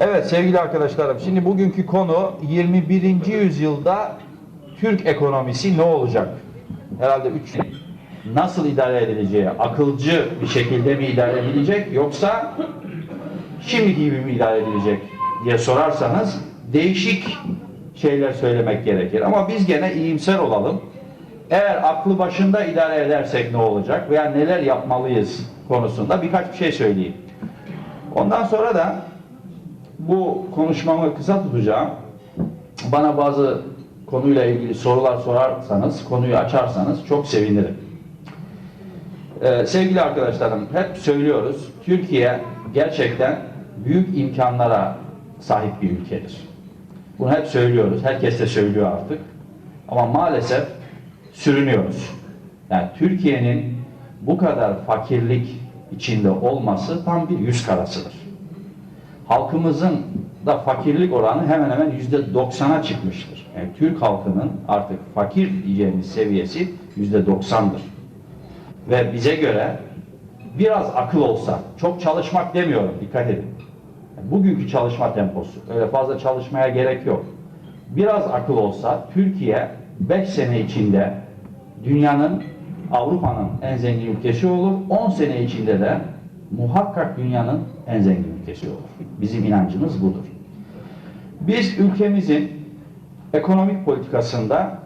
Evet sevgili arkadaşlarım, şimdi bugünkü konu 21. yüzyılda Türk ekonomisi ne olacak? Herhalde üç nasıl idare edileceği, akılcı bir şekilde mi idare edilecek yoksa şimdiki gibi mi idare edilecek diye sorarsanız değişik şeyler söylemek gerekir. Ama biz gene iyimser olalım. Eğer aklı başında idare edersek ne olacak veya neler yapmalıyız konusunda birkaç bir şey söyleyeyim. Ondan sonra da bu konuşmamı kısa tutacağım. Bana bazı konuyla ilgili sorular sorarsanız, konuyu açarsanız çok sevinirim. Ee, sevgili arkadaşlarım, hep söylüyoruz, Türkiye gerçekten büyük imkanlara sahip bir ülkedir. Bunu hep söylüyoruz, herkes de söylüyor artık. Ama maalesef sürünüyoruz. Yani Türkiye'nin bu kadar fakirlik içinde olması tam bir yüz karasıdır halkımızın da fakirlik oranı hemen hemen yüzde doksana çıkmıştır. Yani Türk halkının artık fakir diyeceğimiz seviyesi yüzde doksandır. Ve bize göre biraz akıl olsa, çok çalışmak demiyorum, dikkat edin. Bugünkü çalışma temposu, öyle fazla çalışmaya gerek yok. Biraz akıl olsa Türkiye 5 sene içinde dünyanın, Avrupa'nın en zengin ülkesi olur. 10 sene içinde de muhakkak dünyanın en zengin ülkesi olur. Bizim inancımız budur. Biz ülkemizin ekonomik politikasında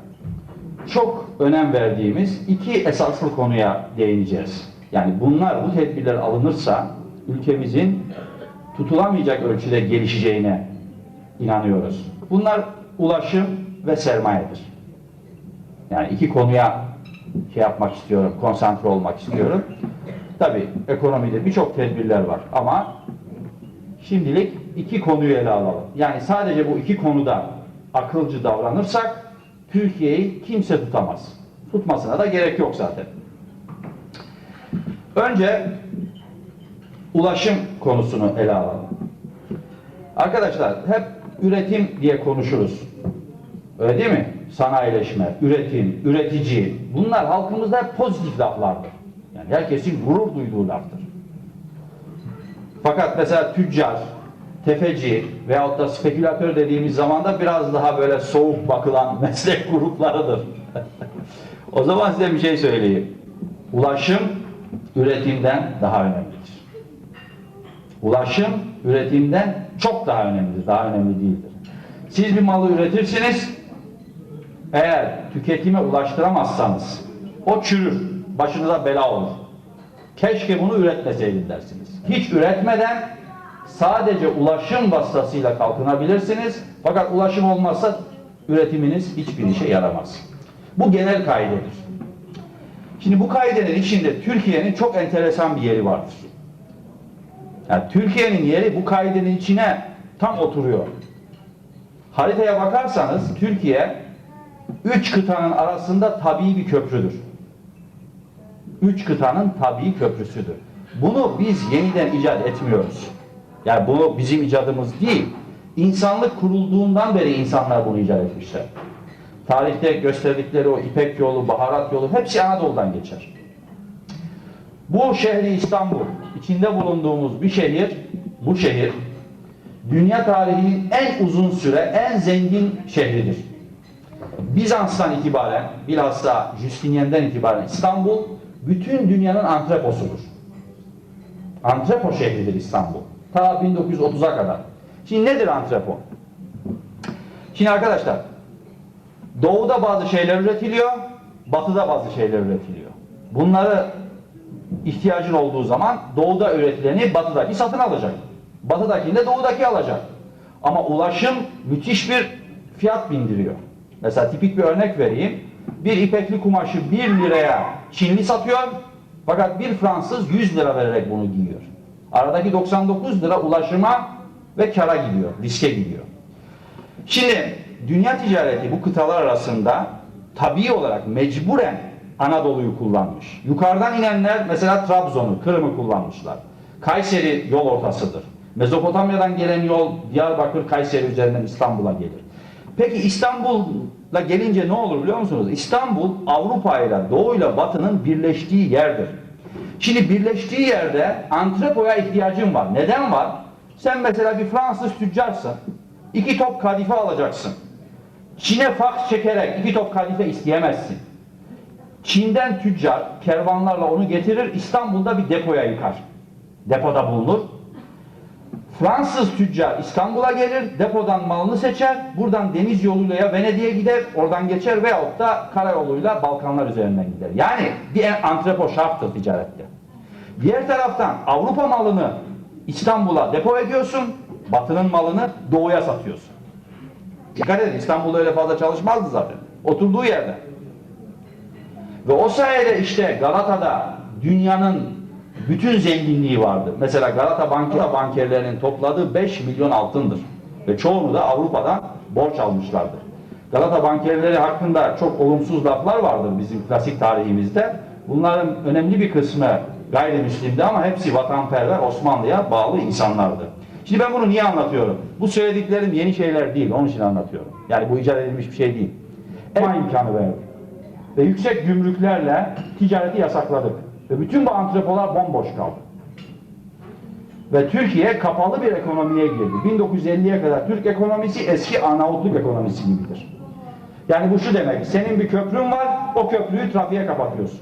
çok önem verdiğimiz iki esaslı konuya değineceğiz. Yani bunlar, bu tedbirler alınırsa ülkemizin tutulamayacak ölçüde gelişeceğine inanıyoruz. Bunlar ulaşım ve sermayedir. Yani iki konuya şey yapmak istiyorum, konsantre olmak istiyorum. Tabii ekonomide birçok tedbirler var ama şimdilik iki konuyu ele alalım. Yani sadece bu iki konuda akılcı davranırsak Türkiye'yi kimse tutamaz. Tutmasına da gerek yok zaten. Önce ulaşım konusunu ele alalım. Arkadaşlar hep üretim diye konuşuruz. Öyle değil mi? Sanayileşme, üretim, üretici bunlar halkımızda hep pozitif laflardır. Yani herkesin gurur duyduğu laftır. Fakat mesela tüccar, tefeci veyahut da spekülatör dediğimiz zaman da biraz daha böyle soğuk bakılan meslek gruplarıdır. o zaman size bir şey söyleyeyim. Ulaşım üretimden daha önemlidir. Ulaşım üretimden çok daha önemlidir, daha önemli değildir. Siz bir malı üretirsiniz, eğer tüketime ulaştıramazsanız o çürür, başınıza bela olur. Keşke bunu üretmeseydim dersiniz. Hiç üretmeden sadece ulaşım vasıtasıyla kalkınabilirsiniz. Fakat ulaşım olmazsa üretiminiz hiçbir işe yaramaz. Bu genel kaidedir. Şimdi bu kaidenin içinde Türkiye'nin çok enteresan bir yeri vardır. Yani Türkiye'nin yeri bu kaidenin içine tam oturuyor. Haritaya bakarsanız Türkiye üç kıtanın arasında tabii bir köprüdür. Üç kıtanın tabii köprüsüdür. Bunu biz yeniden icat etmiyoruz. Yani bunu bizim icadımız değil. İnsanlık kurulduğundan beri insanlar bunu icat etmişler. Tarihte gösterdikleri o İpek yolu, baharat yolu hepsi Anadolu'dan geçer. Bu şehri İstanbul, içinde bulunduğumuz bir şehir, bu şehir dünya tarihinin en uzun süre en zengin şehridir. Bizans'tan itibaren, bilhassa Justinian'den itibaren İstanbul bütün dünyanın antreposudur. Antrepo şehridir İstanbul. Ta 1930'a kadar. Şimdi nedir antrepo? Şimdi arkadaşlar, doğuda bazı şeyler üretiliyor, batıda bazı şeyler üretiliyor. Bunları ihtiyacın olduğu zaman doğuda üretileni batıdaki satın alacak. Batıdakini de doğudaki alacak. Ama ulaşım müthiş bir fiyat bindiriyor. Mesela tipik bir örnek vereyim. Bir ipekli kumaşı 1 liraya Çinli satıyor. Fakat bir Fransız 100 lira vererek bunu giyiyor. Aradaki 99 lira ulaşıma ve kara gidiyor, riske gidiyor. Şimdi dünya ticareti bu kıtalar arasında tabii olarak mecburen Anadolu'yu kullanmış. Yukarıdan inenler mesela Trabzon'u, Kırım'ı kullanmışlar. Kayseri yol ortasıdır. Mezopotamya'dan gelen yol Diyarbakır, Kayseri üzerinden İstanbul'a gelir. Peki İstanbul'a gelince ne olur biliyor musunuz? İstanbul Avrupa ile Doğu ile Batı'nın birleştiği yerdir. Şimdi birleştiği yerde antrepoya ihtiyacım var. Neden var? Sen mesela bir Fransız tüccarsın. iki top kadife alacaksın. Çin'e faks çekerek iki top kadife isteyemezsin. Çin'den tüccar kervanlarla onu getirir İstanbul'da bir depoya yıkar. Depoda bulunur. Fransız tüccar İstanbul'a gelir, depodan malını seçer, buradan deniz yoluyla ya Venedik'e gider, oradan geçer veyahut da karayoluyla Balkanlar üzerinden gider. Yani bir antrepo şarttır ticarette. Diğer taraftan Avrupa malını İstanbul'a depo ediyorsun, Batı'nın malını Doğu'ya satıyorsun. Dikkat edin İstanbul'da öyle fazla çalışmazdı zaten. Oturduğu yerde. Ve o sayede işte Galata'da dünyanın bütün zenginliği vardı. Mesela Galata Bankası bankerlerinin topladığı 5 milyon altındır. Ve çoğunu da Avrupa'dan borç almışlardır. Galata bankerleri hakkında çok olumsuz laflar vardır bizim klasik tarihimizde. Bunların önemli bir kısmı gayrimüslimdi ama hepsi vatanperver Osmanlı'ya bağlı insanlardı. Şimdi ben bunu niye anlatıyorum? Bu söylediklerim yeni şeyler değil, onun için anlatıyorum. Yani bu icat edilmiş bir şey değil. Elma imkanı verdi ve yüksek gümrüklerle ticareti yasakladık. Ve bütün bu antrepolar bomboş kaldı. Ve Türkiye kapalı bir ekonomiye girdi. 1950'ye kadar Türk ekonomisi eski Arnavutluk ekonomisi gibidir. Yani bu şu demek, senin bir köprün var, o köprüyü trafiğe kapatıyorsun.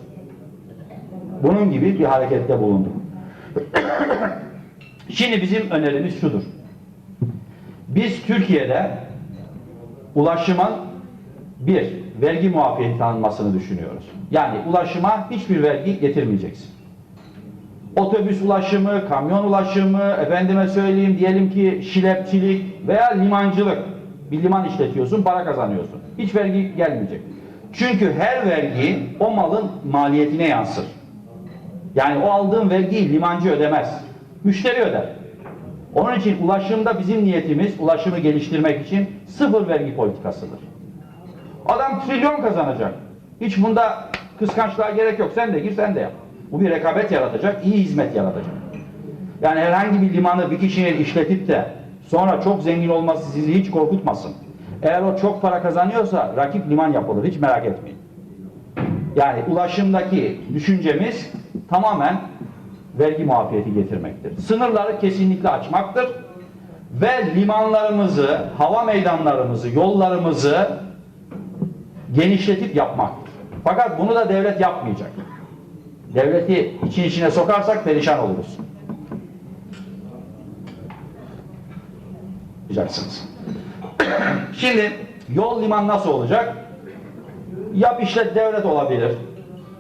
Bunun gibi bir harekette bulunduk. Şimdi bizim önerimiz şudur. Biz Türkiye'de ulaşımın bir, vergi muafiyeti tanınmasını düşünüyoruz. Yani ulaşıma hiçbir vergi getirmeyeceksin. Otobüs ulaşımı, kamyon ulaşımı, efendime söyleyeyim diyelim ki şilepçilik veya limancılık. Bir liman işletiyorsun, para kazanıyorsun. Hiç vergi gelmeyecek. Çünkü her vergi o malın maliyetine yansır. Yani o aldığın vergiyi limancı ödemez. Müşteri öder. Onun için ulaşımda bizim niyetimiz ulaşımı geliştirmek için sıfır vergi politikasıdır. Adam trilyon kazanacak. Hiç bunda kıskançlığa gerek yok. Sen de gir sen de yap. Bu bir rekabet yaratacak, iyi hizmet yaratacak. Yani herhangi bir limanı bir kişinin işletip de sonra çok zengin olması sizi hiç korkutmasın. Eğer o çok para kazanıyorsa rakip liman yapılır. Hiç merak etmeyin. Yani ulaşımdaki düşüncemiz tamamen vergi muafiyeti getirmektir. Sınırları kesinlikle açmaktır. Ve limanlarımızı, hava meydanlarımızı, yollarımızı genişletip yapmaktır. Fakat bunu da devlet yapmayacak. Devleti için içine sokarsak perişan oluruz. Yapacaksınız. Şimdi yol liman nasıl olacak? Yap işlet devlet olabilir.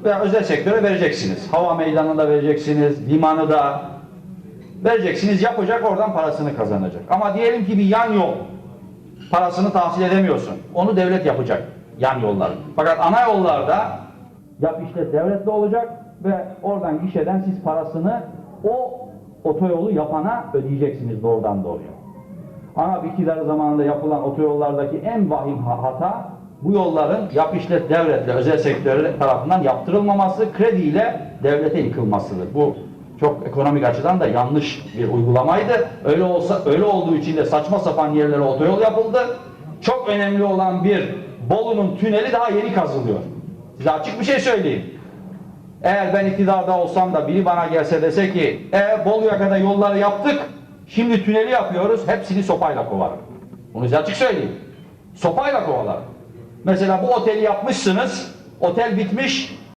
Ve özel sektöre vereceksiniz. Hava meydanını da vereceksiniz, limanı da vereceksiniz, yapacak oradan parasını kazanacak. Ama diyelim ki bir yan yol parasını tahsil edemiyorsun. Onu devlet yapacak yan yolları. Fakat ana yollarda yap işlet devletli olacak ve oradan gişeden siz parasını o otoyolu yapana ödeyeceksiniz doğrudan doğruya. Ama iktidar zamanında yapılan otoyollardaki en vahim ha- hata bu yolların yap işlet devletle özel sektör tarafından yaptırılmaması, krediyle devlete yıkılmasıdır. Bu çok ekonomik açıdan da yanlış bir uygulamaydı. Öyle olsa öyle olduğu için de saçma sapan yerlere otoyol yapıldı. Çok önemli olan bir Bolu'nun tüneli daha yeni kazılıyor. Size açık bir şey söyleyeyim. Eğer ben iktidarda olsam da biri bana gelse dese ki e, Bolu'ya kadar yolları yaptık, şimdi tüneli yapıyoruz, hepsini sopayla kovarım. Bunu size açık söyleyeyim. Sopayla kovalarım. Mesela bu oteli yapmışsınız, otel bitmiş,